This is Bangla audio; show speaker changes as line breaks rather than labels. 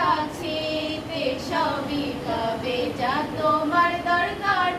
কাছে পেট সবই পাবে যা তোমার দরকার।